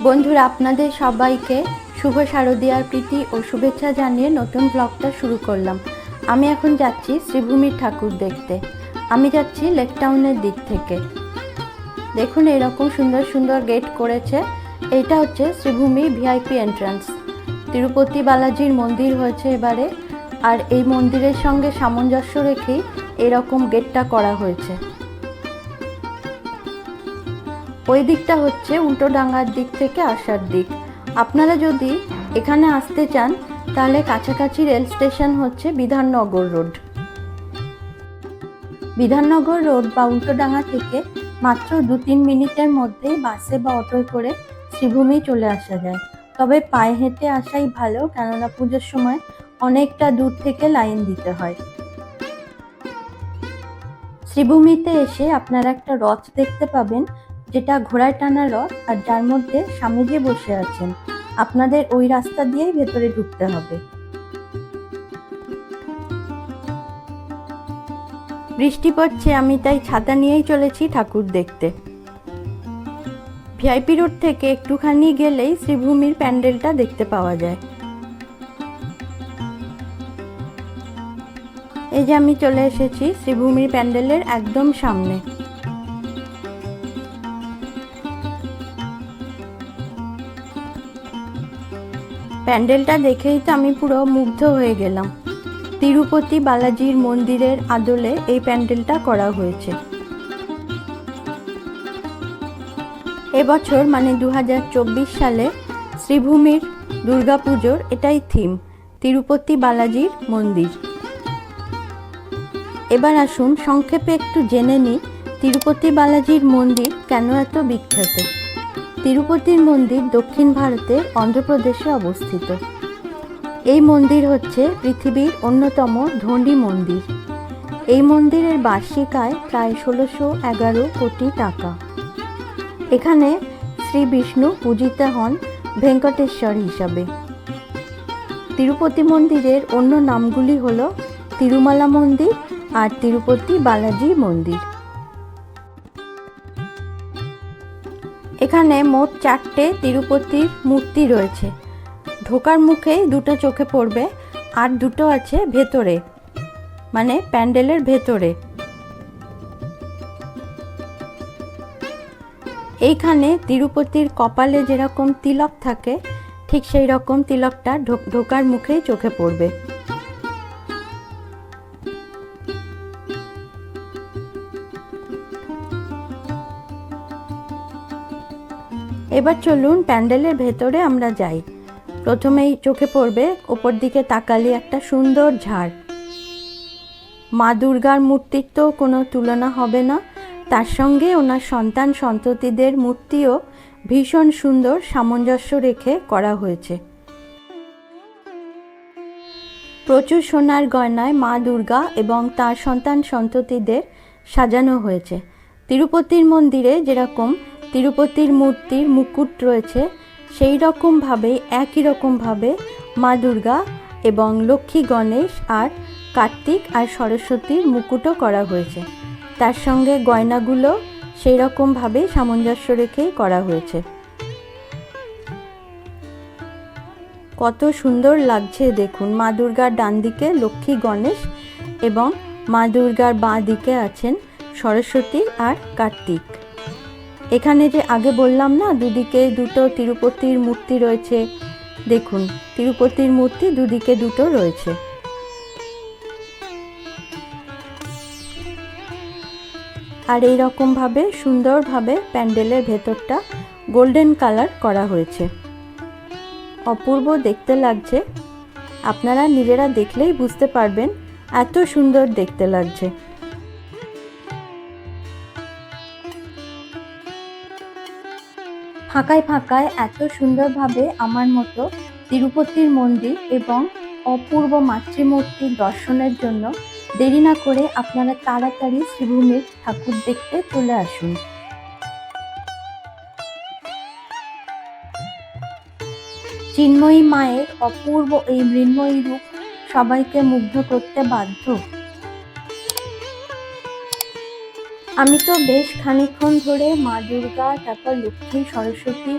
বন্ধুরা, আপনাদের সবাইকে শুভ শারদীয়ার প্রীতি ও শুভেচ্ছা জানিয়ে নতুন ব্লগটা শুরু করলাম। আমি এখন যাচ্ছি শ্রীভূমির ঠাকুর দেখতে। আমি যাচ্ছি লেক টাউনের দিক থেকে। দেখুন, এরকম সুন্দর সুন্দর গেট করেছে। এটা হচ্ছে শ্রীভূমি ভিআইপি এন্ট্রান্স তিরুপতি বালাজির মন্দির হয়েছে এবারে। আর এই মন্দিরের সঙ্গে সামঞ্জস্য রেখেই এরকম গেটটা করা হয়েছে। ওই দিকটা হচ্ছে উল্টো ডাঙ্গার দিক থেকে আসার দিক। আপনারা যদি এখানে আসতে চান, তাহলে কাছাকাছি রেল স্টেশন হচ্ছে বিধাননগর রোড। বিধাননগর রোড বা উল্টোডাঙ্গা থেকে মাত্র দু তিন মিনিটের মধ্যে বাসে বা অটোয় করে শ্রীভূমি চলে আসা যায়। তবে পায়ে হেঁটে আসাই ভালো, কেননা পুজোর সময় অনেকটা দূর থেকে লাইন দিতে হয়। শ্রীভূমিতে এসে আপনারা একটা রথ দেখতে পাবেন। যেটা ঘোড়ায় টানা রথ আর যার মধ্যে স্বামীজি বসে আছেন, আপনাদের ওই রাস্তা দিয়েই ভেতরে ঢুকতে হবে। বৃষ্টি পড়ছে, আমি তাই ছাতা নিয়েই চলেছি ঠাকুর দেখতে। ভিআইপি রোড থেকে একটুখানি গেলেই শ্রীভূমির প্যান্ডেলটা দেখতে পাওয়া যায়। এই যে আমি চলে এসেছি শ্রীভূমির প্যান্ডেলের একদম সামনে। প্যান্ডেলটা দেখেই তো আমি পুরো মুগ্ধ হয়ে গেলাম। তিরুপতি বালাজির মন্দিরের আদলে এই প্যান্ডেলটা করা হয়েছে। এবছর মানে দু হাজার চব্বিশ সালে শ্রীভূমির দুর্গাপুজোর এটাই থিম, তিরুপতি বালাজির মন্দির। এবার আসুন সংক্ষেপে একটু জেনে নিই তিরুপতি বালাজির মন্দির কেন এত বিখ্যাত। তিরুপতির মন্দির দক্ষিণ ভারতের অন্ধ্রপ্রদেশে অবস্থিত। এই মন্দির হচ্ছে পৃথিবীর অন্যতম ধনী মন্দির। এই মন্দিরের বার্ষিক আয় প্রায় ষোলোশো এগারো কোটি টাকা। এখানে শ্রী বিষ্ণু পূজিত হন ভেঙ্কটেশ্বর হিসাবে। তিরুপতি মন্দিরের অন্য নামগুলি হল তিরুমালা মন্দির আর তিরুপতি বালাজি মন্দির। এখানে মোট চারটে তিরুপতির মূর্তি রয়েছে। ঢোকার মুখেই দুটো চোখে পড়বে, আর দুটো আছে ভেতরে মানে প্যান্ডেলের ভেতরে। এইখানে তিরুপতির কপালে যেরকম তিলক থাকে, ঠিক সেই রকম তিলকটা ঢোক- ঢোকার মুখেই চোখে পড়বে। এবার চলুন প্যান্ডেলের ভেতরে আমরা যাই। প্রথমেই চোখে পড়বে ওপর দিকে তাকালে একটা সুন্দর ঝাড়। মা দুর্গার মূর্তির তো কোনো তুলনা হবে না। তার সঙ্গে ওনার সন্তান সন্ততিদের মূর্তিও ভীষণ সুন্দর সামঞ্জস্য রেখে করা হয়েছে। প্রচুর সোনার গয়নায় মা দুর্গা এবং তার সন্তান সন্ততিদের সাজানো হয়েছে। তিরুপতির মন্দিরে যেরকম তিরুপতির মূর্তির মুকুট রয়েছে। সেই রকমভাবে একই রকমভাবে মা দুর্গা এবং লক্ষ্মী গণেশ আর কার্তিক আর সরস্বতীর মুকুটও করা হয়েছে। তার সঙ্গে গয়নাগুলো সেই রকমভাবে সামঞ্জস্য রেখেই করা হয়েছে। কত সুন্দর লাগছে দেখুন, মা দুর্গার ডান দিকে লক্ষ্মী গণেশ এবং মা দুর্গার বাঁ দিকে আছেন সরস্বতী আর কার্তিক। এখানে যে আগে বললাম না, দুদিকে দুটো তিরুপতির মূর্তি রয়েছে। দেখুন, তিরুপতির মূর্তি দুদিকে দুটো রয়েছে। আর এই রকমভাবে সুন্দরভাবে প্যান্ডেলের ভেতরটা গোল্ডেন কালার করা হয়েছে। অপূর্ব দেখতে লাগছে। আপনারা নিজেরা দেখলেই বুঝতে পারবেন, এত সুন্দর দেখতে লাগছে। ফাঁকায় ফাঁকায় এত সুন্দরভাবে আমার মতো তিরুপতির মন্দির এবং অপূর্ব মাতৃমূর্তির দর্শনের জন্য দেরি না করে আপনারা তাড়াতাড়ি শ্রীভূমির ঠাকুর দেখতে চলে আসুন। চিন্ময়ী মায়ের অপূর্ব এই মৃন্ময়ী রূপ সবাইকে মুগ্ধ করতে বাধ্য। আমি তো বেশ খানিকক্ষণ ধরে মা দুর্গা, তারপর লক্ষ্মী, সরস্বতী,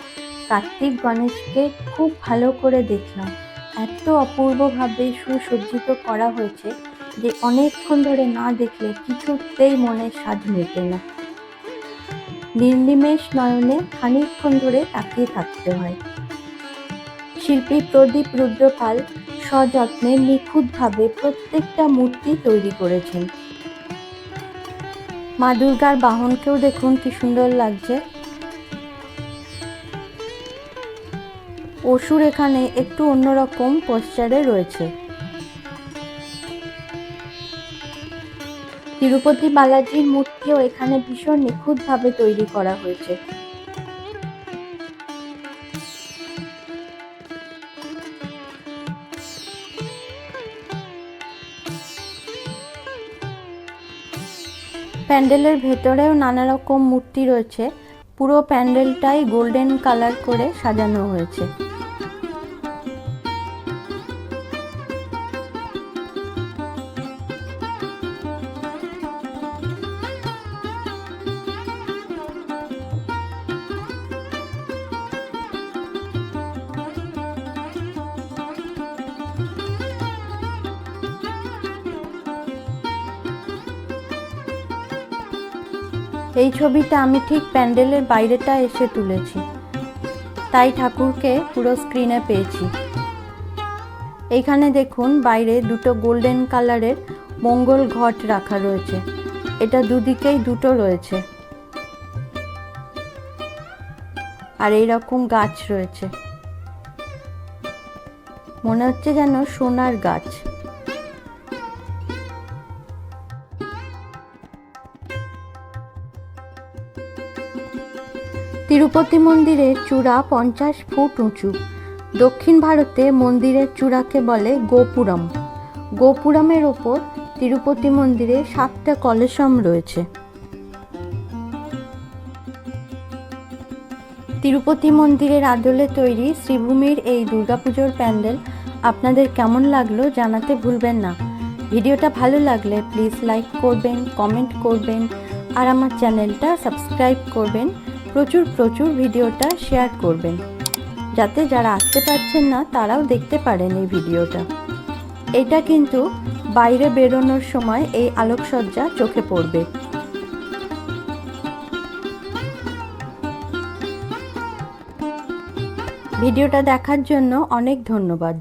কার্তিক গণেশকে খুব ভালো করে দেখলাম। এত অপূর্বভাবে সুসজ্জিত করা হয়েছে যে অনেকক্ষণ ধরে না দেখলে কিছুতেই মনে স্বাদ মেটে না। নির্নিমেষ নয়নে খানিকক্ষণ ধরে তাকিয়ে থাকতে হয়। শিল্পী প্রদীপ রুদ্রপাল সযত্নে নিখুঁতভাবে প্রত্যেকটা মূর্তি তৈরি করেছেন। মা দুর্গার বাহনকেও দেখুন কি সুন্দর লাগছে। অসুর এখানে একটু অন্যরকম পোস্টারে রয়েছে। তিরুপতি বালাজির মূর্তিও এখানে ভীষণ নিখুঁতভাবে তৈরি করা হয়েছে। প্যান্ডেলের ভেতরেও নানা রকম মূর্তি রয়েছে। পুরো প্যান্ডেলটাই গোল্ডেন কালার করে সাজানো হয়েছে। এই ছবিটা আমি ঠিক প্যান্ডেলের বাইরেটা এসে তুলেছি। তাই ঠাকুরকে পুরো স্ক্রিনে পেয়েছি। এইখানে দেখুন, বাইরে দুটো গোল্ডেন কালারের মঙ্গল ঘট রাখা রয়েছে। এটা দুদিকেই দুটো রয়েছে। আর এই রকম গাছ রয়েছে। মনে হচ্ছে যেন সোনার গাছ। তিরুপতি মন্দিরের চূড়া পঞ্চাশ ফুট উঁচু। দক্ষিণ ভারতে মন্দিরের চূড়াকে বলে গোপুরম। গোপুরমের ওপর তিরুপতি মন্দিরে সাতটা কলসম রয়েছে। তিরুপতি মন্দিরের আদলে তৈরি শ্রীভূমির এই দুর্গাপুজোর প্যান্ডেল আপনাদের কেমন লাগল জানাতে ভুলবেন না। ভিডিওটা ভালো লাগলে প্লিজ লাইক করবেন, কমেন্ট করবেন, আর আমার চ্যানেলটা সাবস্ক্রাইব করবেন। প্রচুর প্রচুর ভিডিওটা শেয়ার করবেন। যাতে যারা আসতে পারছেন না, তারাও দেখতে পারেন এই ভিডিওটা। এটা কিন্তু বাইরে বেরোনোর সময় এই আলোকসজ্জা চোখে পড়বে। ভিডিওটা দেখার জন্য অনেক ধন্যবাদ।